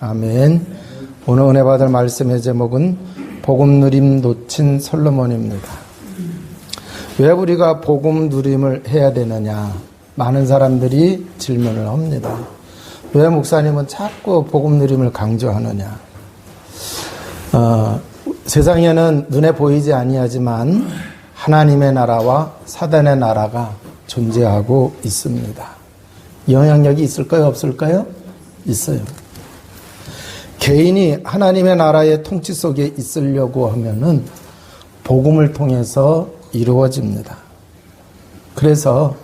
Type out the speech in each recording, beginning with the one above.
아멘. 오늘 은혜 받을 말씀의 제목은 복음 누림 놓친 솔로몬입니다. 왜 우리가 복음 누림을 해야 되느냐? 많은 사람들이 질문을 합니다. 왜 목사님은 자꾸 복음 누림을 강조하느냐? 어, 세상에는 눈에 보이지 아니하지만 하나님의 나라와 사단의 나라가 존재하고 있습니다. 영향력이 있을까요? 없을까요? 있어요. 개인이 하나님의 나라의 통치 속에 있으려고 하면은 복음을 통해서 이루어집니다. 그래서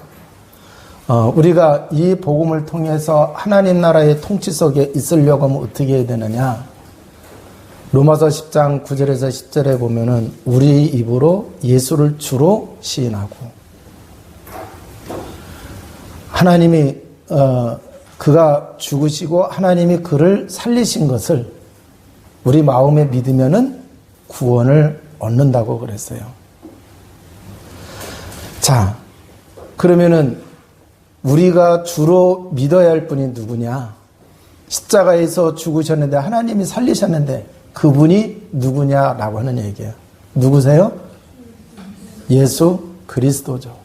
어, 우리가 이 복음을 통해서 하나님 나라의 통치 속에 있으려고 하면 어떻게 해야 되느냐? 로마서 10장 9절에서 10절에 보면은 우리 입으로 예수를 주로 시인하고 하나님이 어, 그가 죽으시고 하나님이 그를 살리신 것을 우리 마음에 믿으면은 구원을 얻는다고 그랬어요. 자, 그러면은 우리가 주로 믿어야 할 분이 누구냐? 십자가에서 죽으셨는데 하나님이 살리셨는데 그분이 누구냐라고 하는 얘기예요. 누구세요? 예수 그리스도죠.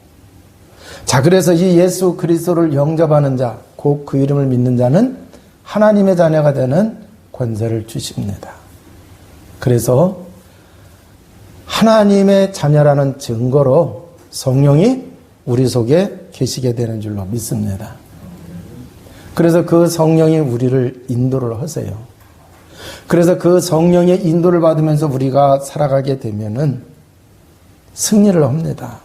자, 그래서 이 예수 그리스도를 영접하는 자, 곧 그 이름을 믿는 자는 하나님의 자녀가 되는 권세를 주십니다. 그래서 하나님의 자녀라는 증거로 성령이 우리 속에 계시게 되는 줄로 믿습니다. 그래서 그 성령이 우리를 인도를 하세요. 그래서 그 성령의 인도를 받으면서 우리가 살아가게 되면은 승리를 합니다.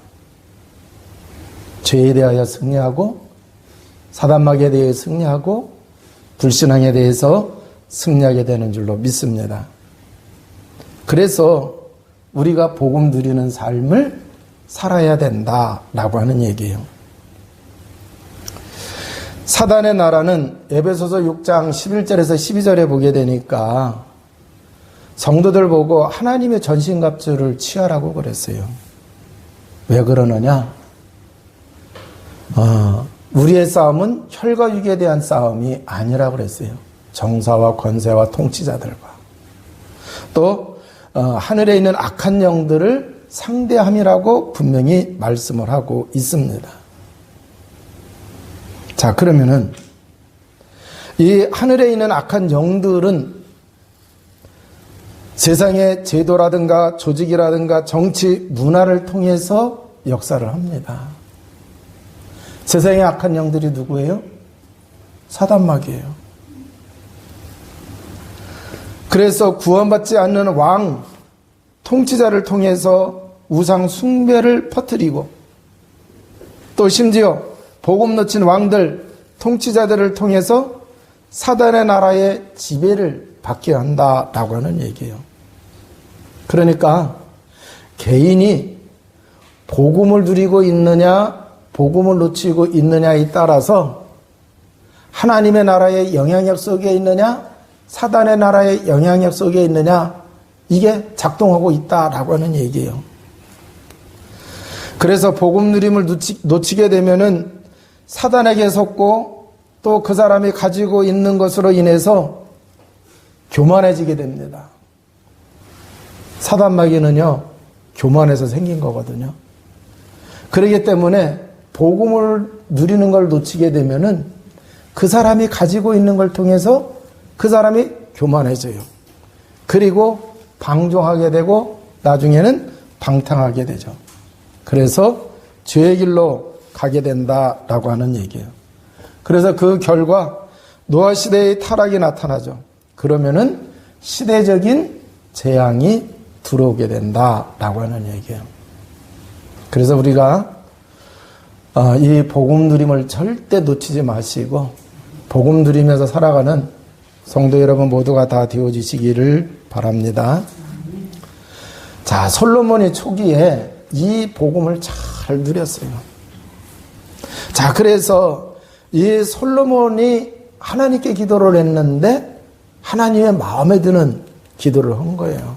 죄에 대하여 승리하고 사단막에 대해 승리하고 불신앙에 대해서 승리하게 되는 줄로 믿습니다. 그래서 우리가 복음 누리는 삶을 살아야 된다라고 하는 얘기예요. 사단의 나라는 에베소서 6장 11절에서 12절에 보게 되니까 성도들 보고 하나님의 전신갑주를 취하라고 그랬어요. 왜 그러느냐? 어, 우리의 싸움은 혈과 육에 대한 싸움이 아니라고 그랬어요. 정사와 권세와 통치자들과 또 어, 하늘에 있는 악한 영들을 상대함이라고 분명히 말씀을 하고 있습니다. 자, 그러면은 이 하늘에 있는 악한 영들은 세상의 제도라든가 조직이라든가 정치, 문화를 통해서 역사를 합니다. 세상의 악한 영들이 누구예요? 사단막이에요. 그래서 구원받지 않는 왕, 통치자를 통해서 우상 숭배를 퍼뜨리고 또 심지어 복음 놓친 왕들, 통치자들을 통해서 사단의 나라의 지배를 받게 한다라고 하는 얘기예요. 그러니까 개인이 복음을 누리고 있느냐, 복음을 놓치고 있느냐에 따라서 하나님의 나라의 영향력 속에 있느냐, 사단의 나라의 영향력 속에 있느냐, 이게 작동하고 있다라고 하는 얘기예요. 그래서 복음 누림을 놓치, 놓치게 되면은 사단에게 속고 또 그 사람이 가지고 있는 것으로 인해서 교만해지게 됩니다. 사단 마귀는요, 교만해서 생긴 거거든요. 그러기 때문에 복음을 누리는 걸 놓치게 되면은 그 사람이 가지고 있는 걸 통해서 그 사람이 교만해져요. 그리고 방종하게 되고 나중에는 방탕하게 되죠. 그래서 죄의 길로 가게 된다라고 하는 얘기예요. 그래서 그 결과 노아 시대의 타락이 나타나죠. 그러면은 시대적인 재앙이 들어오게 된다라고 하는 얘기예요. 그래서 우리가 어, 이 복음 누림을 절대 놓치지 마시고 복음 누리면서 살아가는 성도 여러분 모두가 다 되어주시기를 바랍니다. 자, 솔로몬이 초기에 이 복음을 잘 누렸어요. 자, 그래서 이 솔로몬이 하나님께 기도를 했는데 하나님의 마음에 드는 기도를 한 거예요.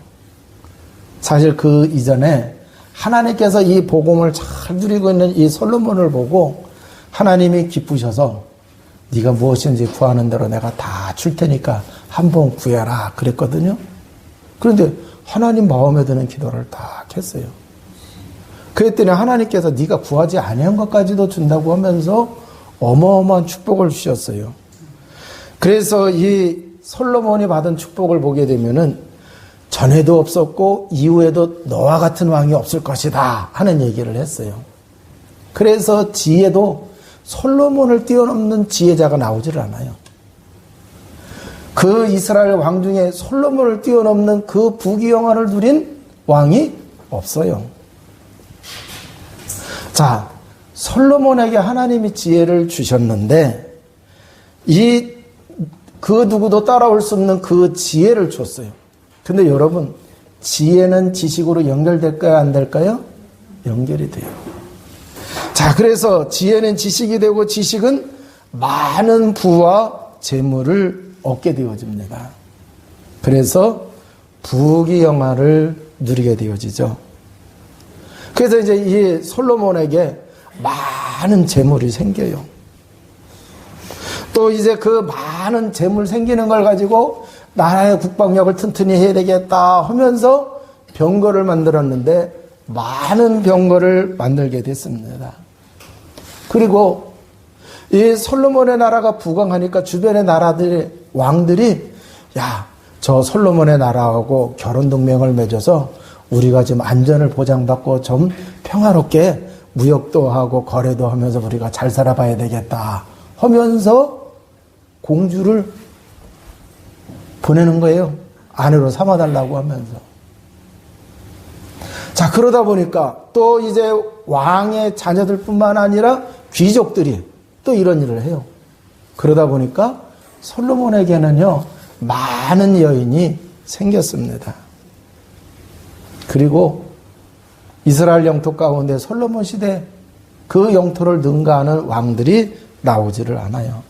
사실 그 이전에 하나님께서 이 복음을 잘 누리고 있는 이 솔로몬을 보고 하나님이 기쁘셔서 네가 무엇인지 구하는 대로 내가 다 줄 테니까 한번 구해라 그랬거든요. 그런데 하나님 마음에 드는 기도를 다 했어요. 그랬더니 하나님께서 네가 구하지 아니한 것까지도 준다고 하면서 어마어마한 축복을 주셨어요. 그래서 이 솔로몬이 받은 축복을 보게 되면은 전에도 없었고 이후에도 너와 같은 왕이 없을 것이다 하는 얘기를 했어요. 그래서 지혜도 솔로몬을 뛰어넘는 지혜자가 나오질 않아요. 그 이스라엘 왕 중에 솔로몬을 뛰어넘는 그 부귀영화를 누린 왕이 없어요. 자, 솔로몬에게 하나님이 지혜를 주셨는데 이 그 누구도 따라올 수 없는 그 지혜를 줬어요. 근데 여러분, 지혜는 지식으로 연결될까요? 안 될까요? 연결이 돼요. 자, 그래서 지혜는 지식이 되고 지식은 많은 부와 재물을 얻게 되어집니다. 그래서 부귀 영화를 누리게 되어지죠. 그래서 이제 이 솔로몬에게 많은 재물이 생겨요. 또 이제 그 많은 재물 생기는 걸 가지고 나라의 국방력을 튼튼히 해야 되겠다 하면서 병거를 만들었는데 많은 병거를 만들게 됐습니다. 그리고 이 솔로몬의 나라가 부강하니까 주변의 나라들의 왕들이 야, 저 솔로몬의 나라하고 결혼 동맹을 맺어서 우리가 지금 안전을 보장받고 좀 평화롭게 무역도 하고 거래도 하면서 우리가 잘 살아봐야 되겠다 하면서 공주를 보내는 거예요. 아내로 삼아달라고 하면서. 자, 그러다 보니까 또 이제 왕의 자녀들 뿐만 아니라 귀족들이 또 이런 일을 해요. 그러다 보니까 솔로몬에게는요, 많은 여인이 생겼습니다. 그리고 이스라엘 영토 가운데 솔로몬 시대 그 영토를 능가하는 왕들이 나오지를 않아요.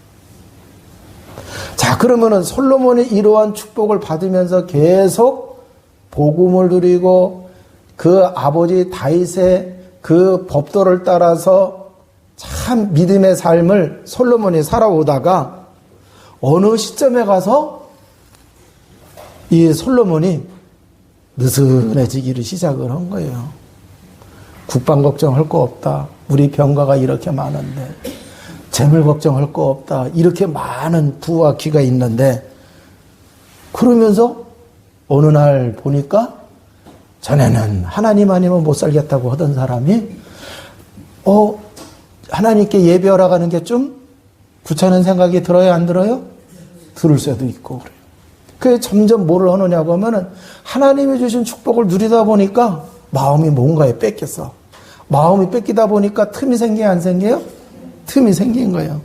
자, 그러면은 솔로몬이 이러한 축복을 받으면서 계속 복음을 누리고 그 아버지 다윗의 그 법도를 따라서 참 믿음의 삶을 솔로몬이 살아오다가 어느 시점에 가서 이 솔로몬이 느슨해지기를 시작을 한 거예요. 국방 걱정할 거 없다. 우리 병가가 이렇게 많은데 재물 걱정할 거 없다. 이렇게 많은 부와 귀가 있는데 그러면서 어느 날 보니까 전에는 하나님 아니면 못 살겠다고 하던 사람이 어 하나님께 예배하러 가는 게 좀 귀찮은 생각이 들어요, 안 들어요? 들을 수도 있고 그래요. 그게 점점 뭐를 하느냐고 하면은 하나님이 주신 축복을 누리다 보니까 마음이 뭔가에 뺏겼어. 마음이 뺏기다 보니까 틈이 생겨요, 안 생겨요? 틈이 생긴 거예요.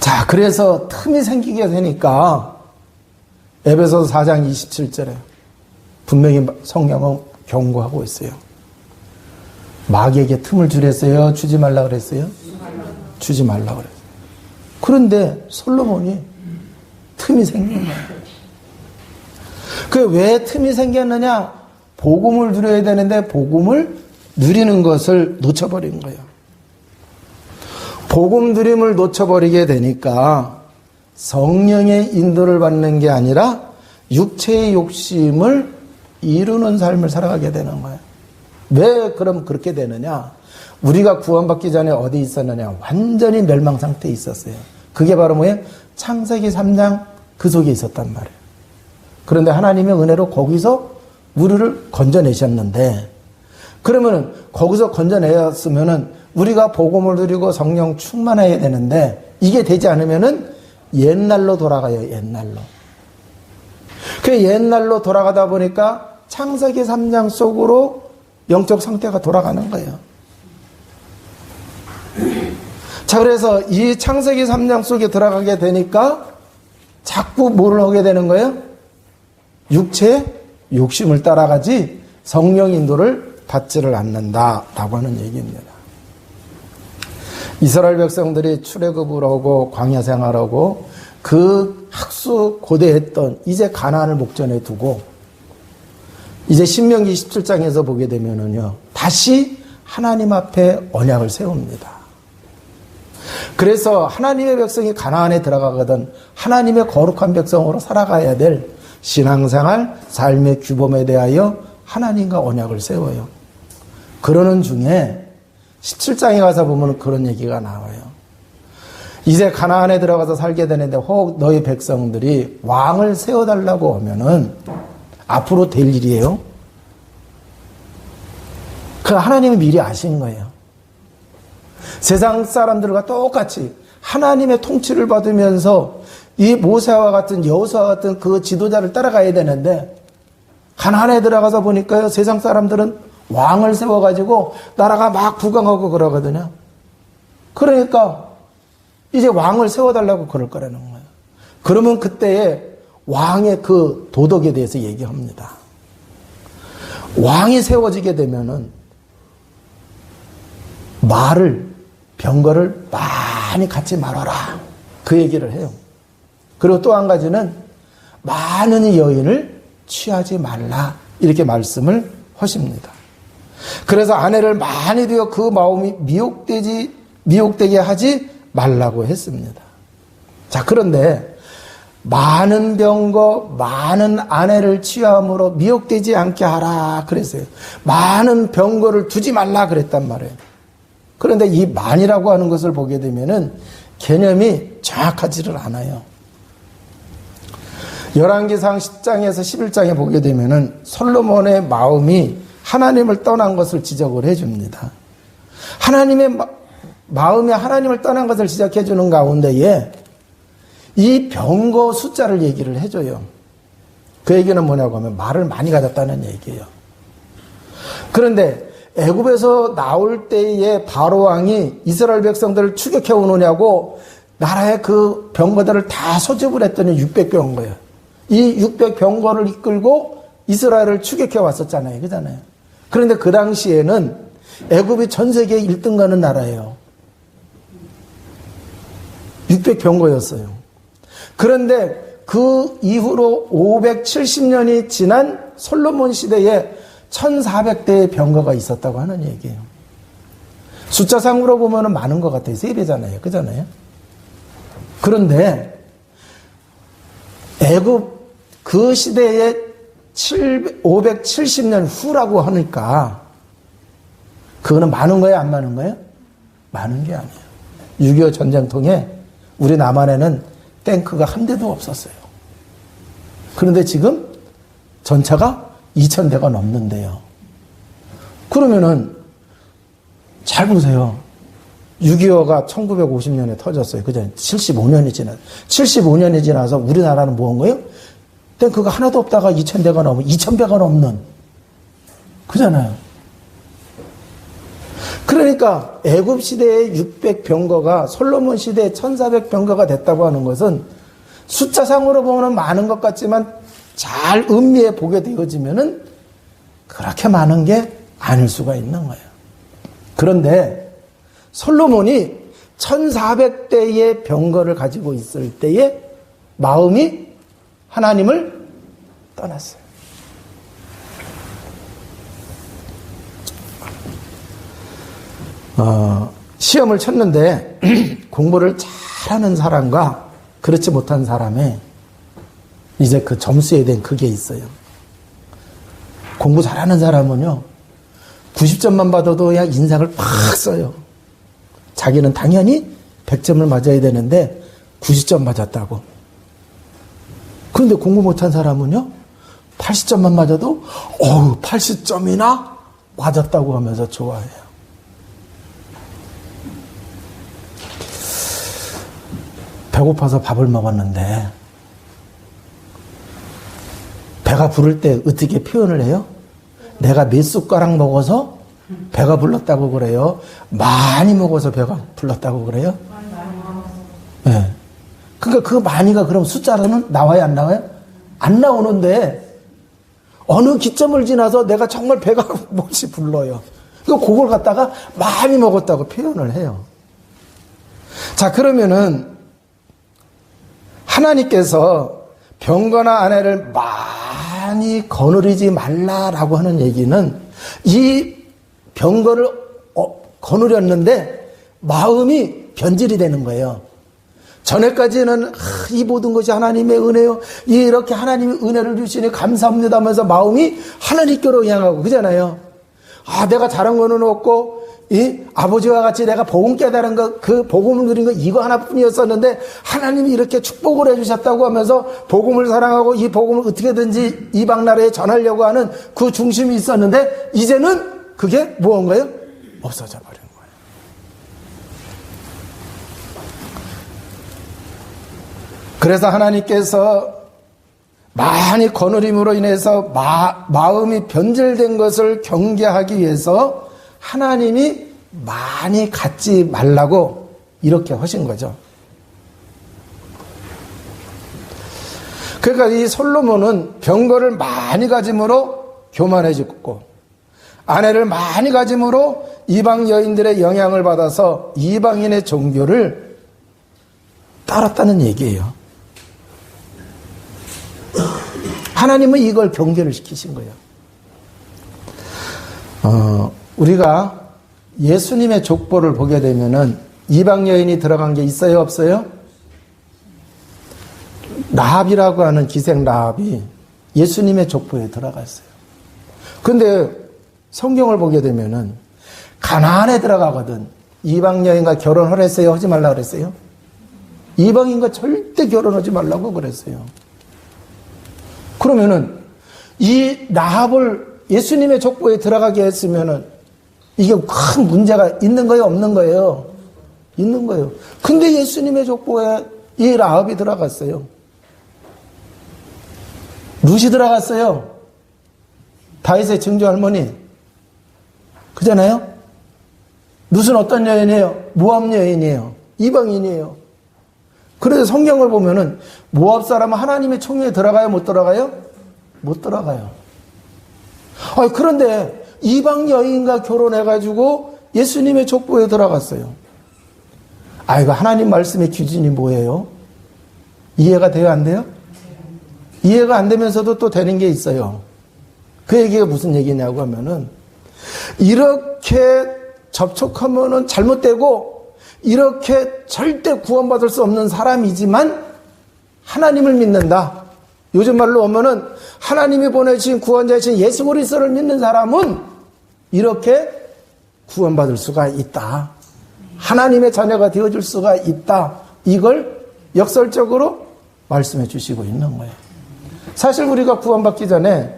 자, 그래서 틈이 생기게 되니까 에베소 4장 27절에 분명히 성경은 경고하고 있어요. 마귀에게 틈을 주랬어요? 주지 말라 그랬어요? 주지 말라 그랬어요. 그런데 솔로몬이 틈이 생긴 거예요. 그 왜 틈이 생겼느냐? 복음을 누려야 되는데 복음을 누리는 것을 놓쳐버린 거예요. 복음 누림을 놓쳐버리게 되니까 성령의 인도를 받는 게 아니라 육체의 욕심을 이루는 삶을 살아가게 되는 거예요. 왜 그럼 그렇게 되느냐? 우리가 구원받기 전에 어디 있었느냐? 완전히 멸망 상태에 있었어요. 그게 바로 뭐예요? 창세기 3장 그 속에 있었단 말이에요. 그런데 하나님의 은혜로 거기서 우리를 건져내셨는데, 그러면은 거기서 건져내었으면은 우리가 복음을 누리고 성령 충만해야 되는데, 이게 되지 않으면은 옛날로 돌아가요, 옛날로. 그 옛날로 돌아가다 보니까 창세기 3장 속으로 영적 상태가 돌아가는 거예요. 자, 그래서 이 창세기 3장 속에 들어가게 되니까 자꾸 뭐를 하게 되는 거예요? 육체 욕심을 따라가지 성령 인도를 받지를 않는다라고 하는 얘기입니다. 이스라엘 백성들이 출애굽을 하고 광야 생활하고 그 학수 고대했던 이제 가나안을 목전에 두고 이제 신명기 17장에서 보게 되면은요. 다시 하나님 앞에 언약을 세웁니다. 그래서 하나님의 백성이 가나안에 들어가거든 하나님의 거룩한 백성으로 살아가야 될 신앙생활, 삶의 규범에 대하여 하나님과 언약을 세워요. 그러는 중에 17장에 가서 보면 그런 얘기가 나와요. 이제 가나안에 들어가서 살게 되는데 혹 너희 백성들이 왕을 세워달라고 하면은 앞으로 될 일이에요. 그 하나님이 미리 아신 거예요. 세상 사람들과 똑같이 하나님의 통치를 받으면서 이 모세와 같은 여호수와 같은 그 지도자를 따라가야 되는데 가나안에 들어가서 보니까요 세상 사람들은 왕을 세워가지고 나라가 막 부강하고 그러거든요. 그러니까 이제 왕을 세워달라고 그럴 거라는 거예요. 그러면 그때에 왕의 그 도덕에 대해서 얘기합니다. 왕이 세워지게 되면은 말을 병거를 많이 갖지 말아라. 그 얘기를 해요. 그리고 또 한 가지는 많은 여인을 취하지 말라. 이렇게 말씀을 하십니다. 그래서 아내를 많이 되어 그 마음이 미혹되지, 미혹되게 하지 말라고 했습니다. 자, 그런데 많은 병거, 많은 아내를 취함으로 미혹되지 않게 하라. 그랬어요. 많은 병거를 두지 말라. 그랬단 말이에요. 그런데 이 만이라고 하는 것을 보게 되면은 개념이 정확하지를 않아요. 열왕기상 10장에서 11장에 보게 되면은 솔로몬의 마음이 하나님을 떠난 것을 지적을 해 줍니다. 하나님의 마, 마음이 하나님을 떠난 것을 지적해 주는 가운데에 이 병거 숫자를 얘기를 해줘요. 그 얘기는 뭐냐고 하면 말을 많이 가졌다는 얘기예요. 그런데 애굽에서 나올 때에 바로 왕이 이스라엘 백성들을 추격해 오느냐고 나라의 그 병거들을 다 소집을 했더니 600병거예요. 이 600병거를 이끌고 이스라엘을 추격해 왔었잖아요. 그잖아요. 그런데 그 당시에는 애굽이 전 세계 1등 가는 나라예요. 600병거였어요. 그런데 그 이후로 570년이 지난 솔로몬 시대에 1400대의 병거가 있었다고 하는 얘기예요. 숫자상으로 보면 많은 것 같아요. 세 배잖아요. 그잖아요. 그런데 애굽 그 시대에 570년 후라고 하니까 그거는 많은 거예요? 안 많은 거예요? 많은 게 아니에요. 6.25 전쟁통에 우리 남한에는 탱크가 한 대도 없었어요. 그런데 지금 전차가 2,000대가 넘는데요. 그러면은 잘 보세요. 6.25가 1950년에 터졌어요. 그죠? 75년이 지나, 75년이 지나서 우리나라는 뭐한 거예요? 탱크가 하나도 없다가 2,000대가 넘어, 2,000배가 넘는. 그잖아요. 그러니까 애굽 시대의 600병거가 솔로몬 시대의 1,400병거가 됐다고 하는 것은 숫자상으로 보면 많은 것 같지만 잘 음미해 보게 되어지면은 그렇게 많은 게 아닐 수가 있는 거예요. 그런데 솔로몬이 1400대의 병거를 가지고 있을 때에 마음이 하나님을 떠났어요. 어, 시험을 쳤는데 공부를 잘하는 사람과 그렇지 못한 사람의 이제 그 점수에 대한 그게 있어요. 공부 잘하는 사람은요, 90점만 받아도 야 인상을 팍 써요. 자기는 당연히 100점을 맞아야 되는데 90점 맞았다고. 그런데 공부 못한 사람은요, 80점만 맞아도 어우 80점이나 맞았다고 하면서 좋아해요. 배고파서 밥을 먹었는데 배가 부를 때 어떻게 표현을 해요? 내가 몇 숟가락 먹어서 배가 불렀다고 그래요? 많이 먹어서 배가 불렀다고 그래요? 예. 네. 그러니까 그 많이가 그럼 숫자로는 나와요, 안 나와요? 안 나오는데 어느 기점을 지나서 내가 정말 배가 몹시 불러요. 그 그걸 갖다가 많이 먹었다고 표현을 해요. 자, 그러면은 하나님께서 병거나 아내를 많이 거느리지 말라라고 하는 얘기는 이 병거를 어, 거느렸는데 마음이 변질이 되는 거예요. 전에까지는 아, 이 모든 것이 하나님의 은혜요. 이렇게 하나님의 은혜를 주시니 감사합니다 하면서 마음이 하나님께로 향하고 그잖아요. 아 내가 잘한 거는 없고 이 아버지와 같이 내가 복음 깨달은 것, 그 복음을 누린 거 이거 하나뿐이었었는데 하나님이 이렇게 축복을 해주셨다고 하면서 복음을 사랑하고 이 복음을 어떻게든지 이방 나라에 전하려고 하는 그 중심이 있었는데 이제는 그게 무언가요? 없어져 버린 거예요. 그래서 하나님께서 많이 거느림으로 인해서 마, 마음이 변질된 것을 경계하기 위해서 하나님이 많이 갖지 말라고 이렇게 하신 거죠. 그러니까 이 솔로몬은 병거를 많이 가짐으로 교만해졌고 아내를 많이 가짐으로 이방 여인들의 영향을 받아서 이방인의 종교를 따랐다는 얘기예요. 하나님은 이걸 경계를 시키신 거예요. 어, 우리가 예수님의 족보를 보게 되면은 이방 여인이 들어간 게 있어요, 없어요? 라합이라고 하는 기생 라합이 예수님의 족보에 들어갔어요. 근데 성경을 보게 되면은 가나안에 들어가거든. 이방 여인과 결혼을 했어요? 하지 말라 그랬어요? 이방인과 절대 결혼하지 말라고 그랬어요. 그러면은 이 라합을 예수님의 족보에 들어가게 했으면은 이게 큰 문제가 있는 거예요, 없는 거예요? 있는 거예요. 근데 예수님의 족보에 이 라합이 들어갔어요. 룻이 들어갔어요. 다윗의 증조 할머니. 그잖아요? 룻은 어떤 여인이에요? 모압 여인이에요. 이방인이에요. 그래서 성경을 보면은 모압 사람은 하나님의 총회에 들어가요, 못 들어가요? 못 들어가요. 아, 그런데 이방 여인과 결혼해가지고 예수님의 족보에 들어갔어요. 아, 이거 하나님 말씀의 기준이 뭐예요? 이해가 돼요, 안 돼요? 이해가 안 되면서도 또 되는 게 있어요. 그 얘기가 무슨 얘기냐고 하면은, 이렇게 접촉하면은 잘못되고, 이렇게 절대 구원받을 수 없는 사람이지만, 하나님을 믿는다. 요즘 말로 오면은, 하나님이 보내신 구원자이신 예수 그리스도를 믿는 사람은, 이렇게 구원받을 수가 있다. 하나님의 자녀가 되어줄 수가 있다. 이걸 역설적으로 말씀해 주시고 있는 거예요. 사실 우리가 구원받기 전에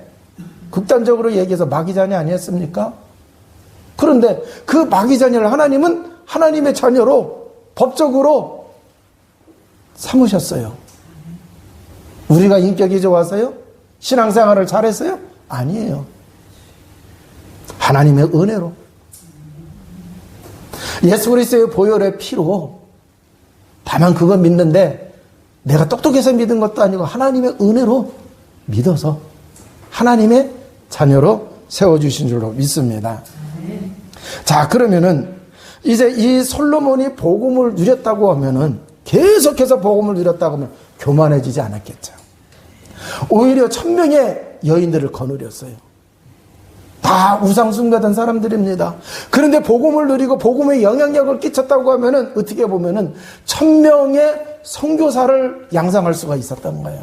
극단적으로 얘기해서 마귀자녀 아니었습니까? 그런데 그 마귀자녀를 하나님은 하나님의 자녀로 법적으로 삼으셨어요. 우리가 인격이 좋아서요? 신앙생활을 잘했어요? 아니에요. 하나님의 은혜로. 예수 그리스도의 보혈의 피로 다만 그거 믿는데 내가 똑똑해서 믿은 것도 아니고 하나님의 은혜로 믿어서 하나님의 자녀로 세워주신 줄로 믿습니다. 자, 그러면은 이제 이 솔로몬이 복음을 누렸다고 하면은 계속해서 복음을 누렸다고 하면 교만해지지 않았겠죠. 오히려 천명의 여인들을 거느렸어요. 다 우상 숭배던 사람들입니다. 그런데 복음을 누리고 복음의 영향력을 끼쳤다고 하면은 어떻게 보면은 천명의 선교사를 양성할 수가 있었던 거예요.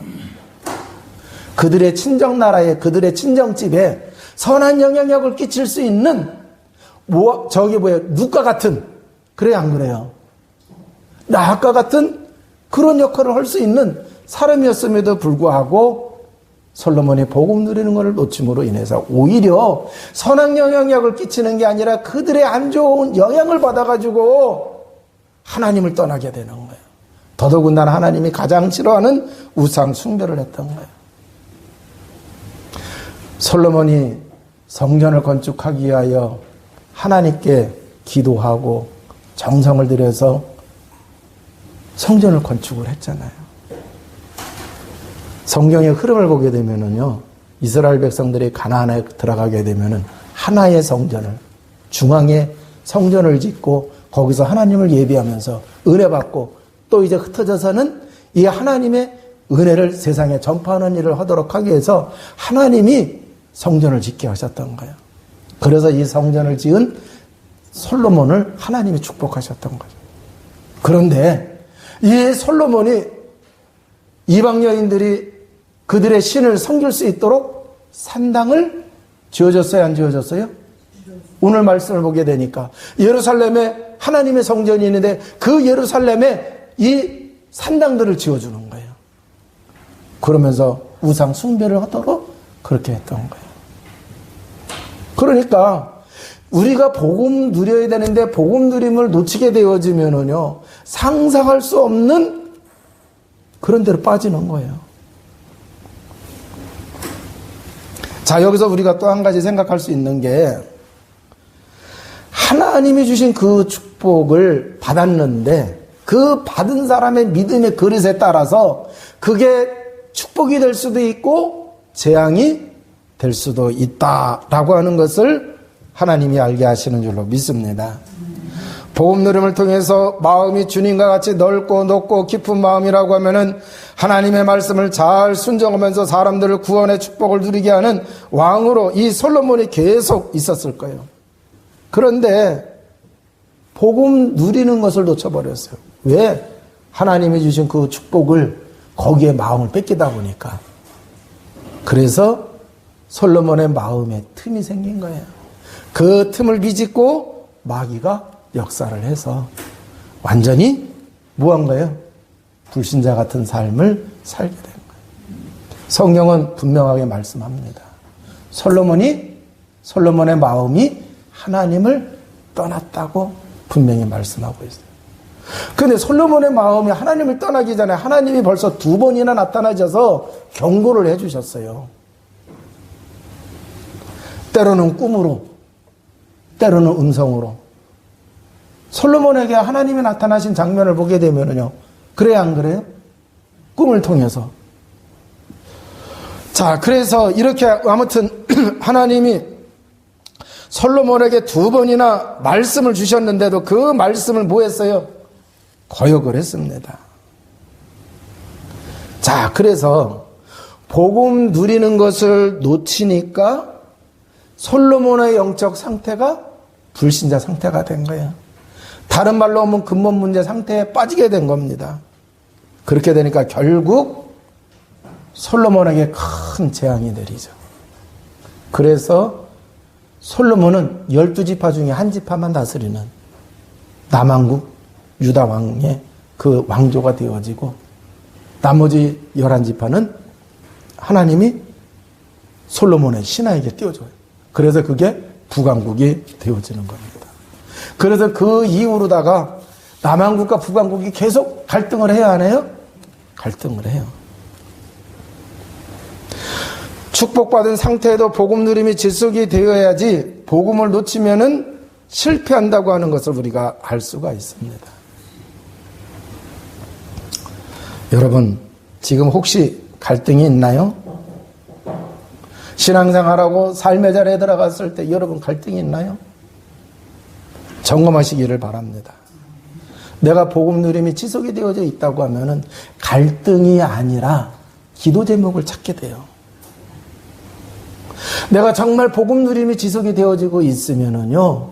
그들의 친정 나라에 그들의 친정 집에 선한 영향력을 끼칠 수 있는 뭐 저기 뭐야 누가 같은 그래 안 그래요? 나아까 같은 그런 역할을 할 수 있는 사람이었음에도 불구하고 솔로몬이 복음 누리는 것을 놓침으로 인해서 오히려 선한 영향력을 끼치는 게 아니라 그들의 안 좋은 영향을 받아가지고 하나님을 떠나게 되는 거예요. 더더군다나 하나님이 가장 싫어하는 우상 숭배를 했던 거예요. 솔로몬이 성전을 건축하기 위하여 하나님께 기도하고 정성을 들여서 성전을 건축을 했잖아요. 성경의 흐름을 보게 되면은요, 이스라엘 백성들이 가나안에 들어가게 되면은 하나의 성전을 중앙에 성전을 짓고 거기서 하나님을 예비하면서 은혜 받고 또 이제 흩어져서는 이 하나님의 은혜를 세상에 전파하는 일을 하도록 하기 위해서 하나님이 성전을 짓게 하셨던 거예요. 그래서 이 성전을 지은 솔로몬을 하나님이 축복하셨던 거죠. 그런데 이 솔로몬이 이방 여인들이 그들의 신을 섬길 수 있도록 산당을 지어줬어요, 안 지어줬어요? 오늘 말씀을 보게 되니까 예루살렘에 하나님의 성전이 있는데 그 예루살렘에 이 산당들을 지어주는 거예요. 그러면서 우상 숭배를 하도록 그렇게 했던 거예요. 그러니까 우리가 복음 누려야 되는데 복음 누림을 놓치게 되어지면은요 상상할 수 없는 그런 데로 빠지는 거예요. 자 여기서 우리가 또 한 가지 생각할 수 있는 게 하나님이 주신 그 축복을 받았는데 그 받은 사람의 믿음의 그릇에 따라서 그게 축복이 될 수도 있고 재앙이 될 수도 있다라고 하는 것을 하나님이 알게 하시는 줄로 믿습니다. 복음 누림을 통해서 마음이 주님과 같이 넓고 높고 깊은 마음이라고 하면은 하나님의 말씀을 잘 순종하면서 사람들을 구원의 축복을 누리게 하는 왕으로 이 솔로몬이 계속 있었을 거예요. 그런데 복음 누리는 것을 놓쳐버렸어요. 왜? 하나님이 주신 그 축복을 거기에 마음을 뺏기다 보니까. 그래서 솔로몬의 마음에 틈이 생긴 거예요. 그 틈을 비집고 마귀가 역사를 해서 완전히 뭐한 거예요? 불신자 같은 삶을 살게 된 거예요. 성경은 분명하게 말씀합니다. 솔로몬이 솔로몬의 마음이 하나님을 떠났다고 분명히 말씀하고 있어요. 근데 솔로몬의 마음이 하나님을 떠나기 전에 하나님이 벌써 두 번이나 나타나셔서 경고를 해 주셨어요. 때로는 꿈으로, 때로는 음성으로. 솔로몬에게 하나님이 나타나신 장면을 보게 되면요. 그래야 안 그래요? 꿈을 통해서. 자, 그래서 이렇게 아무튼 하나님이 솔로몬에게 두 번이나 말씀을 주셨는데도 그 말씀을 뭐 했어요? 거역을 했습니다. 자, 그래서 복음 누리는 것을 놓치니까 솔로몬의 영적 상태가 불신자 상태가 된 거예요. 다른 말로 하면 근본 문제 상태에 빠지게 된 겁니다. 그렇게 되니까 결국 솔로몬에게 큰 재앙이 내리죠. 그래서 솔로몬은 열두 지파 중에 한 지파만 다스리는 남왕국 유다 왕의 그 왕조가 되어지고 나머지 열한 지파는 하나님이 솔로몬의 신하에게 띄워줘요. 그래서 그게 북왕국이 되어지는 겁니다. 그래서 그 이후로다가 남왕국과 북왕국이 계속 갈등을 해야 하네요? 갈등을 해요. 축복받은 상태에도 복음 누림이 지속이 되어야지 복음을 놓치면은 실패한다고 하는 것을 우리가 알 수가 있습니다. 여러분, 지금 혹시 갈등이 있나요? 신앙생활하고 삶의 자리에 들어갔을 때 여러분 갈등이 있나요? 점검하시기를 바랍니다. 내가 복음 누림이 지속이 되어져 있다고 하면은 갈등이 아니라 기도 제목을 찾게 돼요. 내가 정말 복음 누림이 지속이 되어지고 있으면은요,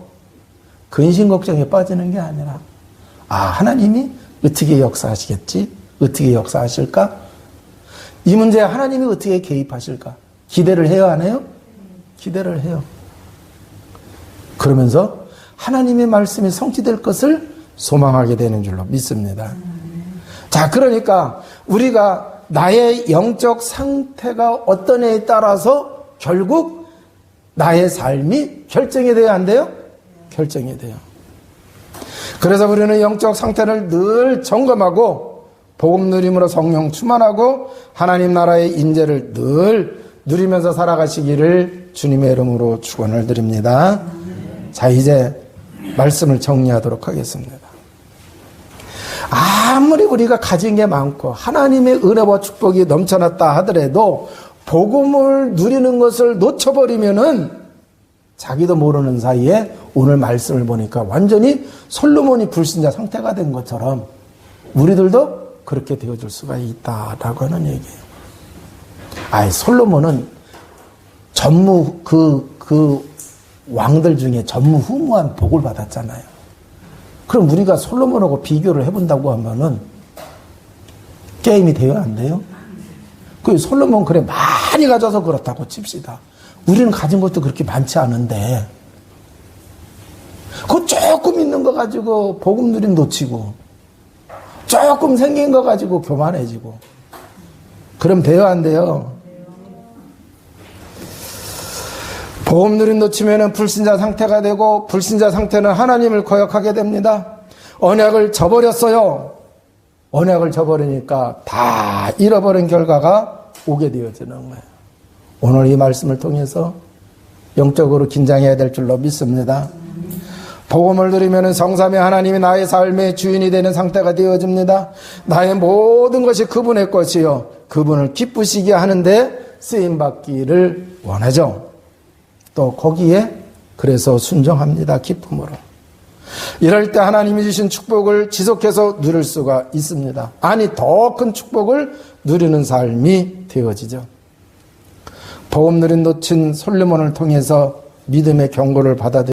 근심 걱정에 빠지는 게 아니라, 아, 하나님이 어떻게 역사하시겠지? 어떻게 역사하실까? 이 문제에 하나님이 어떻게 개입하실까? 기대를 해야 하나요? 기대를 해요. 그러면서 하나님의 말씀이 성취될 것을 소망하게 되는 줄로 믿습니다. 자, 그러니까 우리가 나의 영적 상태가 어떤 애에 따라서 결국 나의 삶이 결정이 돼야 안 돼요? 결정이 돼요. 그래서 우리는 영적 상태를 늘 점검하고 복음 누림으로 성령 충만하고 하나님 나라의 인재를 늘 누리면서 살아가시기를 주님의 이름으로 축원을 드립니다. 자, 이제 말씀을 정리하도록 하겠습니다. 아무리 우리가 가진 게 많고 하나님의 은혜와 축복이 넘쳐났다 하더라도 복음을 누리는 것을 놓쳐버리면은 자기도 모르는 사이에 오늘 말씀을 보니까 완전히 솔로몬이 불신자 상태가 된 것처럼 우리들도 그렇게 되어줄 수가 있다라고 하는 얘기예요. 아이 솔로몬은 전무 그, 그 왕들 중에 전무 후무한 복을 받았잖아요. 그럼 우리가 솔로몬하고 비교를 해본다고 하면은 게임이 돼요, 안 돼요? 그 솔로몬 그래 많이 가져서 그렇다고 칩시다. 우리는 가진 것도 그렇게 많지 않은데, 그 조금 있는 거 가지고 복음 누림 놓치고, 조금 생긴 거 가지고 교만해지고, 그럼 돼요, 안 돼요? 보험 누림 놓치면은 불신자 상태가 되고 불신자 상태는 하나님을 거역하게 됩니다. 언약을 저버렸어요. 언약을 저버리니까 다 잃어버린 결과가 오게 되어지는 거예요. 오늘 이 말씀을 통해서 영적으로 긴장해야 될 줄로 믿습니다. 복음을 들으면 성삼의 하나님이 나의 삶의 주인이 되는 상태가 되어집니다. 나의 모든 것이 그분의 것이요. 그분을 기쁘시게 하는데 쓰임 받기를 원하죠. 또 거기에 그래서 순종합니다. 기쁨으로. 이럴 때 하나님이 주신 축복을 지속해서 누릴 수가 있습니다. 아니, 더 큰 축복을 누리는 삶이 되어지죠. 복음 누린 놓친 솔로몬을 통해서 믿음의 경고를 받아들이